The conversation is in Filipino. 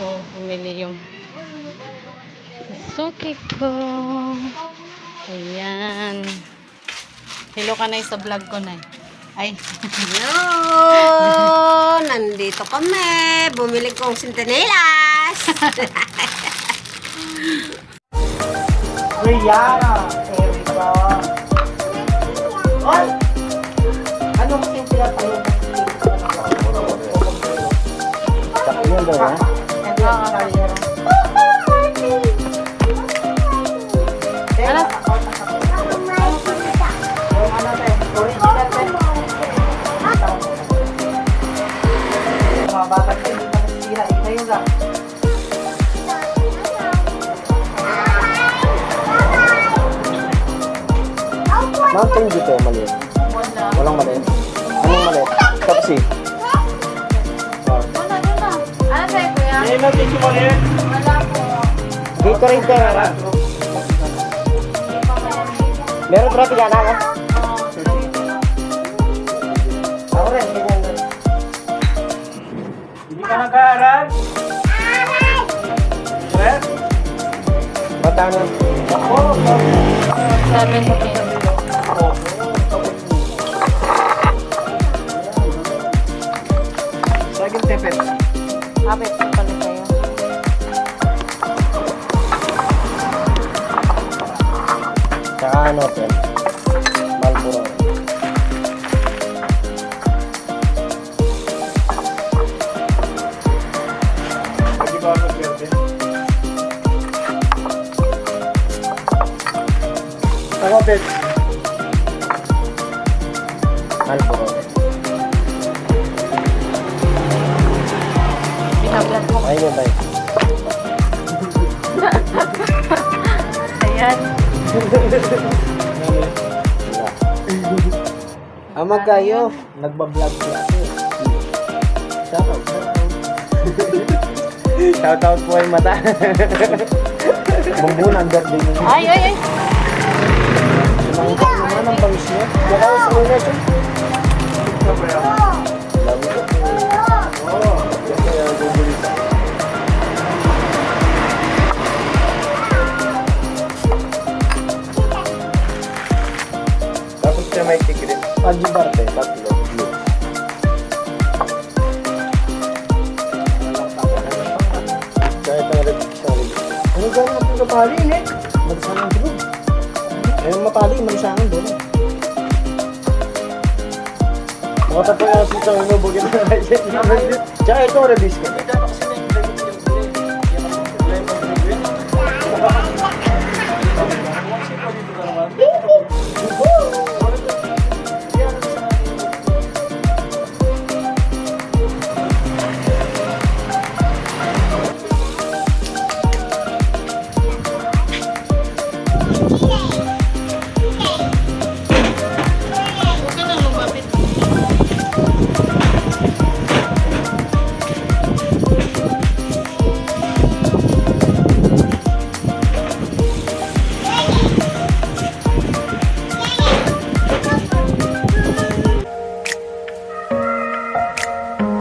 ko bumili yung suki ko. Ayan. Hello ka na sa vlog ko na. Ay. Hello! Nandito kami. Bumili kong sintenelas. Rihanna, Erika. Ay! Ano kasi yung pinatayo? Yan daw, ha? Hindi, Te, hindi pa nasira. Ina yun lang. Dew kayo maliit. Wala. Walang maliit. Anong maliit? Pepsi. Wala, wala. Ano sa'yo, kuya? Ayun natin si Maliit. Wala po. Ha? Meron traffic ka na Ako, Seven Saging tepet. Kapit ko pala sa'yo. Tsaka ano, te? Ako, Bet. Malpuro. Binablog ko. Ayun yun tayo. Ayan. Ama kayo, nagbablog ko ako. Shoutout, shoutout. po ay mata. Bumbunan birthday niyo. Ay, ay, ay. Sinangkap naman ang bangis niyo. Kaya sa una siya. Love ko. Oo. Kaya bubulita. Tapos siya may tigre. Pagibarte, tatlo. Kahit ang red solid. Ano gano'n natin kapali, eh? Magsanang blue. Ayun mapali, malisangan doon. Mga tapos yung sitang inubugin na na Tsaka ito, release ko.